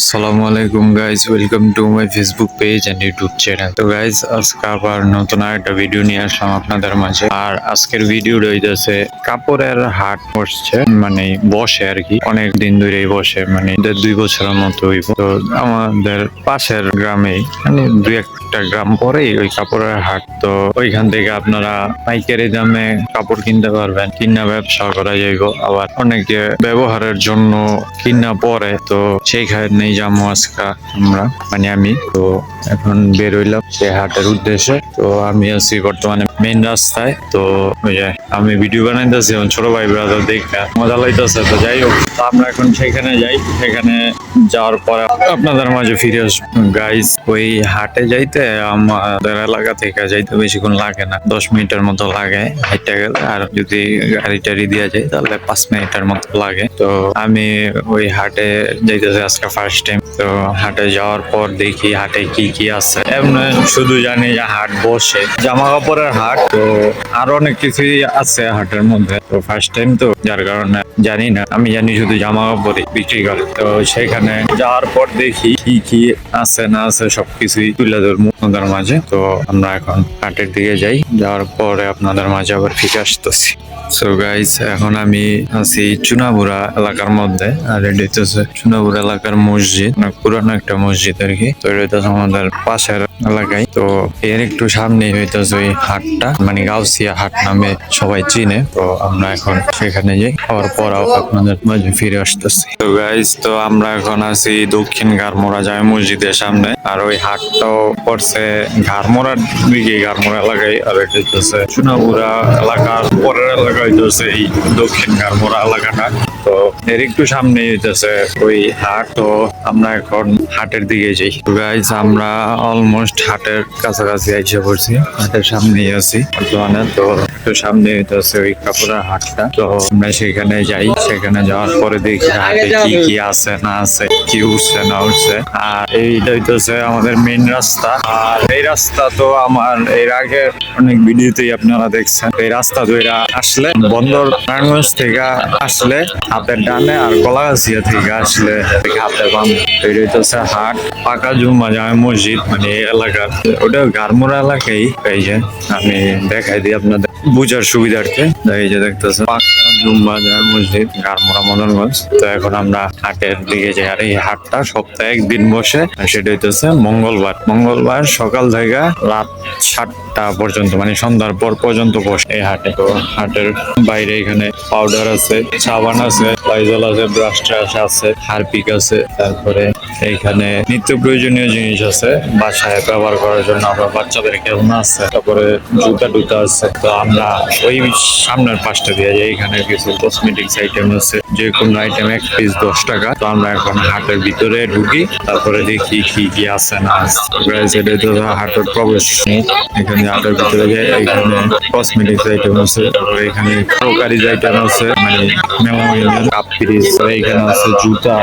আসসালামু আলাইকুম guys welcome to my Facebook page and YouTube channel তো গাইস আজকে আবার নতুন একটা ভিডিও নিয়ে আসলাম আপনাদের মাঝে। আর আজকের ভিডিও রইতেছে কাপড়ের হাট বসছে মানে বসে আর কি। অনেক দিন ধরেই বসে মানে দুই বছরের মতো তো, আমাদের পাশের গ্রামে মানে দুই একটা গ্রাম পরেই ওই কাপড়ের হাট। তো, ওইখান থেকে আপনারা পাইকারি দামে কাপড় কিনতে পারবেন। কিনা ব্যবসা করা যাইব। আবার অনেকে ব্যবহারের জন্য কিনা পরে, তো সেইখানে যাব আজকে আমরা মানে আমি। তো এখন বেরোইলাম সে হাটের উদ্দেশ্যে। তো আমি আছি বর্তমানে মেন রাস্তায়। তো ওই যে আমি ভিডিও বানাইতেছি, আমার ছোট ভাই ব্রাদার দেখে মজা লাইতেছে, তো যাই হোক। আমরা এখন সেখানে যাই। সেখানে যাওয়ার পরে আপনাদের মাঝে ফিরে আসব। গাইজ ওই হাটে যাইতে আমাদের এলাকা থেকে যাইতে বেশিক্ষণ লাগে না। দশ মিনিটের মতো লাগে হাইটে গেলে। আর যদি গাড়ি টাড়ি দিয়ে যায় তাহলে পাঁচ মিনিটের মতো লাগে। তো আমি ওই হাটে যাইতেছি আজকে ফার্স্ট টাইম তো হাটে যাওয়ার পর দেখি হাটে কি কি আছে। এমনি শুধু জানি যে হাট বসে, জামা কাপড়ের হাট, তো আরও অনেক কিছুই আছে হাটের মধ্যে। তো ফার্স্ট টাইম তো, যার কারণে জানি না, আমি জানি শুধু জামা কাপড় বিক্রি করে। তো সেখানে যাওয়ার পর দেখি কি কি আছে, না আছে, সবকিছুই তুলে ধরবো আপনাদের মাঝে। তো আমরা এখন হাটের দিকে যাই, যাওয়ার পরে আপনাদের মাঝে আবার ফিরে আসতেছি। সো গাইস এখন আমি আছি চুনাবুড়া এলাকার মধ্যে, আর এটা হচ্ছে চুনাবুড়া এলাকার মসজিদ অনেক পুরানো একটা মসজিদ আর কি। তো এটা আমাদের পাশের এলাকায়। তো এর একটু সামনে হইতেছে ওই হাটটা মানে গাউসিয়া হাট নামে সবাই চিনে। তো আমরা এখন সেখানে যাই। খাওয়ার পর আপনাদের মাঝে ফিরে আসতেছি। তো গাইজ তো আমরা এখন আছি দক্ষিণ গারমোড়া জামে মসজিদের সামনে। আর ওই হাটটাও পড়ছে ঘাড়মোড়ার দিকে, ঘাড়মোড়া এলাকায়। আর হচ্ছে চুনাবুড়া এলাকার পরের এলাকা হইতেছে এই দক্ষিণ ঘাড়মোড়া এলাকাটা। তো এর একটু সামনে হইতেছে ওই হাট, তো আমরা এখন হাটের দিকে যাই। গাইজ আমরা অলমোস্ট হাটের কাছাকাছি এসে পড়ছি, হাটের সামনেই আছি বর্তমানে। তো একটু সামনে হইতেছে ওই কাপড়ের হাটটা। তো আমরা সেখানে যাই, সেখানে যাওয়ার পরে দেখি হাটে কি কি আছে, না আছে, কি উঠছে, না উঠছে। আর এইটা হইতেছে আমাদের মেন রাস্তা। আর এই রাস্তা তো আমার, এর আগে অনেক ভিডিওতেই আপনারা দেখছেন। এই রাস্তা ধরে আসলে বন্দর থেকে আসলে হাতের ডানে আর কলাগাছিয়া থেকে আসলে হাতের বাম এটা হচ্ছে হাট, পাকা জুমা জামে মসজিদ মানে এলাকার ওটা গারমোড়া এলাকায়, এই যে আমি দেখাই দিই আপনাদের। বুঝার সুবিধার্থে, এই যে দেখতেছে তো এখন আমরা হাটের আর এই হাটটা সপ্তাহে বসে সেটা হইতেছে মঙ্গলবার। মঙ্গলবার সকাল থেকে রাত সাতটা পর্যন্ত মানে সন্ধ্যার পর পর্যন্ত বসে এই হাটে। তো হাটের বাইরে এখানে পাউডার আছে, সাবান আছে আছে ব্রাশ ট্রাশ আছে হারপিক আছে, তারপরে এইখানে নিত্য প্রয়োজনীয় জিনিস আছে, বাসায় ব্যবহার করার জন্য আমরা বাচ্চাদের খেলনা আছে, তারপরে জুতা টুতা আছে। তো আমরা ওই সামনের পাশটা দিয়ে যাই, এখানে কিছু কসমেটিক্স আইটেম আছে যে কোনো আইটেম এক পিস দশ টাকা। তো আমরা এখন হাটের ভিতরে ঢুকি, তারপরে দেখি কি কি আছে না তো হাটের প্রবেশ। এখানে হাটের ভিতরে এখানে কসমেটিক্স আইটেম আছে, তারপরে এখানে ক্রোকারিজ আইটেম আছে মানে মেলামাইনের কাপ ফ্রিজ এখানে আছে জুতা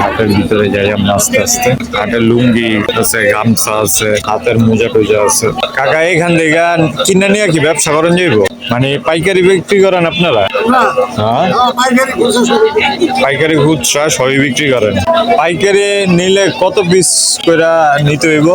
হাটের ভিতরে যাই আমরা। আস্তে আস্তে। হাতের লুঙ্গি আছে, গামছা আছে, হাতের মোজা টোজা আছে। কাকা, এখান থেকে কিনে নিয়ে কি ব্যবসা করেন যাইব? মানে পাইকারি বিক্রি করেন আপনারা? পাইকারি খুচরা সবই বিক্রি করেন। পাইকারি নিলে কত পিস করে নিতে হইব?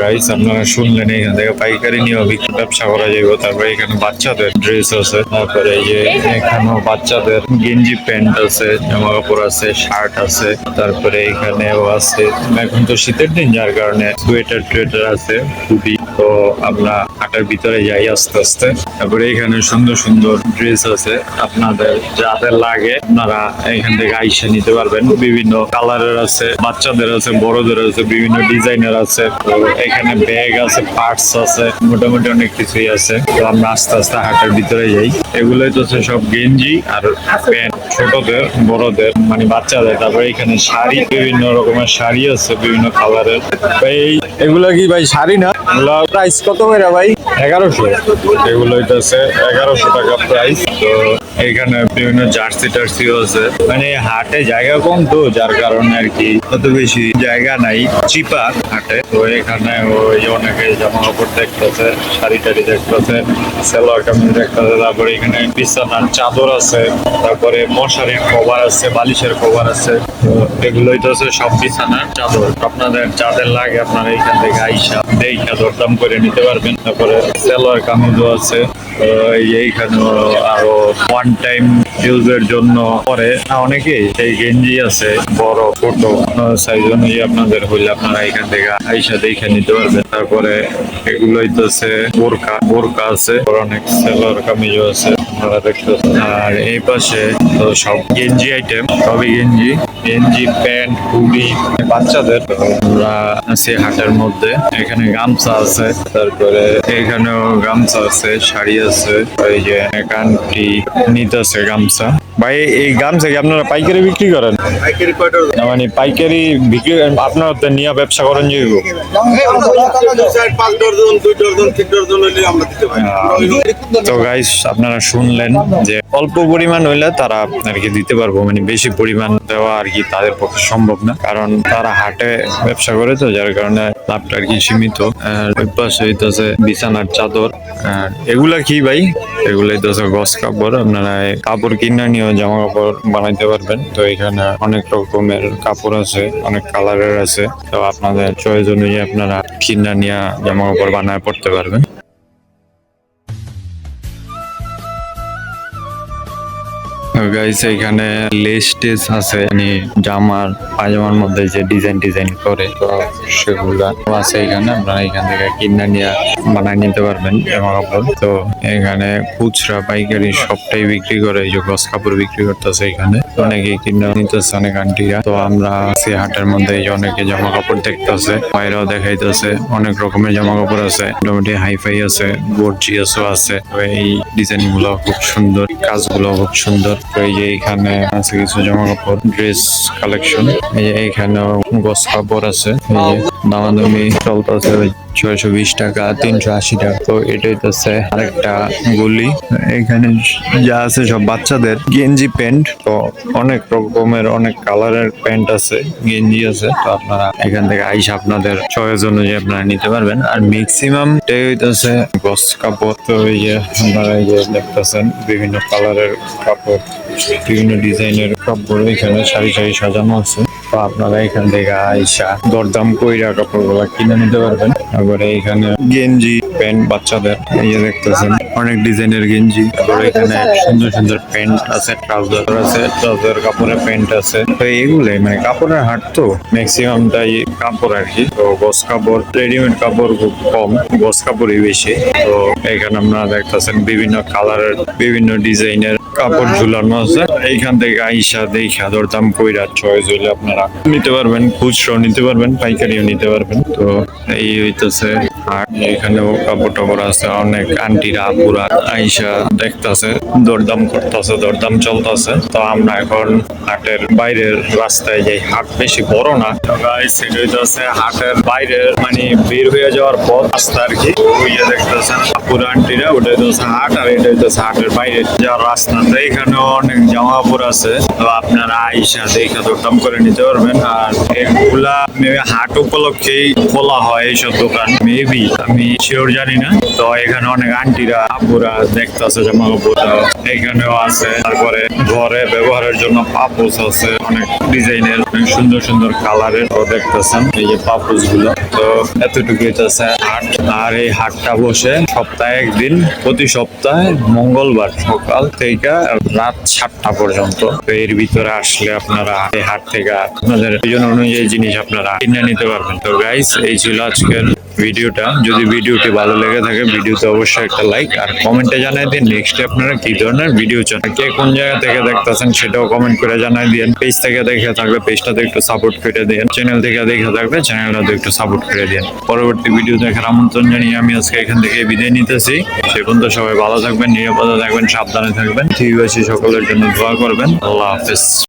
গাইস আপনারা শুনলেন এখান থেকে পাইকারি নিয়েও ব্যবসা করা যাইব। তারপরে এখানে বাচ্চাদের ড্রেস আছে। তারপরে এই যে এখানেও বাচ্চাদের গেঞ্জি প্যান্ট আছে জামা কাপড় আছে শার্ট আছে। তারপরে এখানেও আছে। এখন তো শীতের দিন যার কারণে সোয়েটার টুয়েটার আছে খুবই তো আমরা হাটের ভিতরে যাই আস্তে আস্তে। তারপরে এখানে সুন্দর সুন্দর ড্রেস আছে। আপনাদের যাদের লাগে, আপনারা এখান থেকে আইসে নিতে পারবেন। বিভিন্ন কালারের আছে, বাচ্চাদের আছে, বড়দের আছে, বিভিন্ন ডিজাইনের আছে। তো এখানে ব্যাগ আছে পার্টস আছে, মোটামুটি অনেক কিছুই আছে। তো আমরা আস্তে আস্তে হাটের ভিতরে যাই। এগুলোই তো সব গেঞ্জি আর প্যান্ট। ছোটদের, বড়দের মানে বাচ্চাদের। তারপরে এখানে শাড়ি, বিভিন্ন রকমের শাড়ি আছে, বিভিন্ন কালারের। এই এগুলো কি ভাই শাড়ি না? প্রাইস কত ভাই? এগারোশো। এগুলো হইতেছে এগারোশো টাকা প্রাইস তো এখানে বিভিন্ন জার্সি টার্সিও আছে। মানে হাটে জায়গা কম তো, যার কারণে আর কি অত বেশি জায়গা নাই। চিপা হাটে। তো এখানে ওই অনেকে জামা কাপড় দেখতেছে, শাড়ি টাড়ি দেখতেছে, সেলোয়ার কামিজ দেখতেছে। তারপরে এখানে বিছানার চাদর আছে। তারপরে মশারির কভার আছে, বালিশের কভার আছে। তো এগুলো হইতেছে সব বিছানার চাদর। আপনাদের যাদের লাগে আপনারা এখান থেকে আইসা দেখা দরদাম করে নিতে পারবেন। তারপরে সেলোয়ার কামিজও আছে। এইখানেও আরও ওয়ান টাইম ইউজের জন্য পরে অনেকেই সেই গেঞ্জি আছে, বড়, ছোট সাইজ অনুযায়ী আপনাদের হইলে আপনারা এখান থেকে আইসা দেখে নিতে পারবেন। তারপরে এগুলো হইতেছে বোরকা। বোরকা আছে অনেক সেলোয়ার কামিজও আছে, আপনারা দেখতেছেন। আর এই পাশে তো সব গেঞ্জি আইটেম সবই গেঞ্জি। গেঞ্জি, প্যান্ট, হুডি, বাচ্চাদের। আমরা আছি হাটের মধ্যে, এখানে গামছা আছে, তারপরে এখানেও গামছা আছে, শাড়ি আছে। এই যে কান্টি নিতেছে গামছা। ভাই, এই গামছা কি আপনারা পাইকারি বিক্রি করেন? মানে পাইকারি বিক্রি, আপনারা তো নিয়ে ব্যবসা করেন যে তো গাইস আপনারা শুনলেন যে অল্প পরিমাণ হইলে তারা আর কি দিতে পারব মানে বেশি পরিমাণ দেওয়া আর কি তাদের পক্ষে সম্ভব না। কারণ তারা হাটে ব্যবসা করে তো, যার কারণে লাভটা আর কি সীমিত। পাশে বিছানার চাদর। এগুলা কি ভাই। এগুলাই তো গস কাপড়। আপনারা কাপড় কিনে নিয়েও জামা কাপড় বানাইতে পারবেন। তো এখানে অনেক রকমের কাপড় আছে, অনেক কালারের আছে। তো আপনাদের চয়েস অনুযায়ী আপনারা কিনে নিয়ে জামা কাপড় বানায় পড়তে পারবেন। গাইস এখানে লেস টেস আছে মানে জামার পাজামার মধ্যে যে ডিজাইন ডিজাইন করে, তো সেগুলা আছে এখানে, আপনারা এখান থেকে কিনে নিয়ে বানাই নিতে পারবেন, জামা কাপড়। তো এখানে খুচরা, পাইকারি সবটাই বিক্রি করে, এই যে গস কাপড় বিক্রি করতেছে এখানে। অনেকে কিনে নিতেছে, অনেক আন্টিরা তো আমরা সে হাটের মধ্যে, এই অনেকে জামা কাপড় দেখতেছে বাইরেও দেখাইতেছে, অনেক রকমের জামা কাপড় আছে, মোটামুটি হাইফাই আছে গর্জিয়াসও আছে। এই ডিজাইনগুলো খুব সুন্দর, কাজগুলো খুব সুন্দর। এই যে এখানে আছে কিছু জামা কাপড় ড্রেস কালেকশন এই যে এখানেও গস কাপড় আছে। এই যে দামাদামি চলতেছে ছয়শো বিশ টাকা, তিনশো আশি টাকা। তো এটা হইতেছে আরেকটা গুলি। এখানে যা আছে সব বাচ্চাদের। গেঞ্জি প্যান্ট, তো অনেক রকমের, অনেক কালারের প্যান্ট আছে, গেঞ্জি আছে। তো আপনারা এখান থেকে আইসা আপনাদের চয়েস অনুযায়ী আপনারা নিতে পারবেন। আর ম্যাক্সিমাম হইতেছে গস কাপড়। তো এই যে আপনারা এই যে দেখতেছেন, বিভিন্ন কালারের কাপড়, বিভিন্ন ডিজাইনের কাপড় এখানে সারি সারি সাজানো আছে। তো আপনারা এখান থেকে আইসা দরদাম কইরা কাপড়গুলো কিনে নিতে পারবেন। তারপরে এখানে গেঞ্জি, প্যান্ট বাচ্চাদের এই যে দেখতেছেন। অনেক ডিজাইনের গেঞ্জি। তারপরে এখানে সুন্দর সুন্দর প্যান্ট আছে, ট্রাউজার আছে, ট্রাউজার, কাপড়ের প্যান্ট আছে। তো এইগুলোই মানে কাপড়ের হাট তো ম্যাক্সিমামটাই কাপড় আর কি। তো গোস কাপড় রেডিমেড কাপড় খুব কম, গোস কাপড়ই বেশি। তো এখানে আপনারা দেখতেছেন বিভিন্ন কালারের, বিভিন্ন ডিজাইনের কাপড় ঝুলানো আছে। এইখান থেকে আইসা দেখা দরদাম কইরা চয়েস হইলে আপনারা নিতে পারবেন, খুচরো নিতে পারবেন, পাইকারিও নিতে পারবেন। তো এই হইতেছে, আর এখানেও কাপড় টাপড় আছে, অনেক আন্টিরা, আপুরা আইসা দেখতাছে, দরদাম করতেছে, দরদাম চলতেছে। তো আমরা এখন হাটের বাইরের রাস্তায় যাই, হাট বেশি বড় না। হইতেছে হাটের বাইরের মানে বের হয়ে যাওয়ার পর রাস্তা আর কি। ওই যে দেখতেছেন আপুরা, আন্টিরা, ওটা হইতেছে হাট, আর এটা হইতেছে হাটের বাইরে যাওয়ার রাস্তা। তো এখানে অনেক জামা কাপড় আছে। তো আপনারা আইসা দেখে দরদাম করে নিতে পারবেন আর এগুলা maybe হাট উপলক্ষেই খোলা হয় এইসব দোকান মেবি আমি শিওর জানি না। তো এখানে অনেক আন্টিরা আপুরা দেখতেছে জামা কাপড় এখানেও আছে। তারপরে ঘরে ব্যবহারের জন্য পাপোস আছে, অনেক ডিজাইনের, অনেক সুন্দর সুন্দর কালারের তো দেখতেছেন, এই যে পাপোসগুলো তো এতটুকু আছে হাট। আর এই হাটটা বসে সপ্তাহে একদিন, প্রতি সপ্তাহে মঙ্গলবার সকাল থেকে রাত সাতটা পর্যন্ত। তো এর ভিতরে আসলে আপনারা এই হাট থেকে আপনাদের প্রয়োজন অনুযায়ী জিনিস আপনারা কিনে নিতে পারবেন। তো গাইস এই ছিল আজকের ভিডিওটা। যদি ভিডিওটি ভালো লেগে থাকে, ভিডিওতে অবশ্যই একটা লাইক আর কমেন্টে জানাই দিন। নেক্সট আপনারা কি ধরনের ভিডিও চান? কে কোন জায়গা থেকে দেখতেছেন সেটাও কমেন্ট করে জানাই দিন। পেজ থেকে দেখে থাকলে পেজটাতে একটু সাপোর্ট করে দিন। চ্যানেল থেকে দেখে থাকলে চ্যানেলটাতে একটু সাপোর্ট করে দিন। পরবর্তী ভিডিও দেখার আমন্ত্রণ জানিয়ে আমি আজকে এখান থেকে বিদায় নিতেছি। সে পর্যন্ত সবাই ভালো থাকবেন, নিরাপদে থাকবেন, সাবধানে থাকবেন। ঠিক আছে সকলের জন্য দোয়া করবেন। আল্লাহ হাফেজ।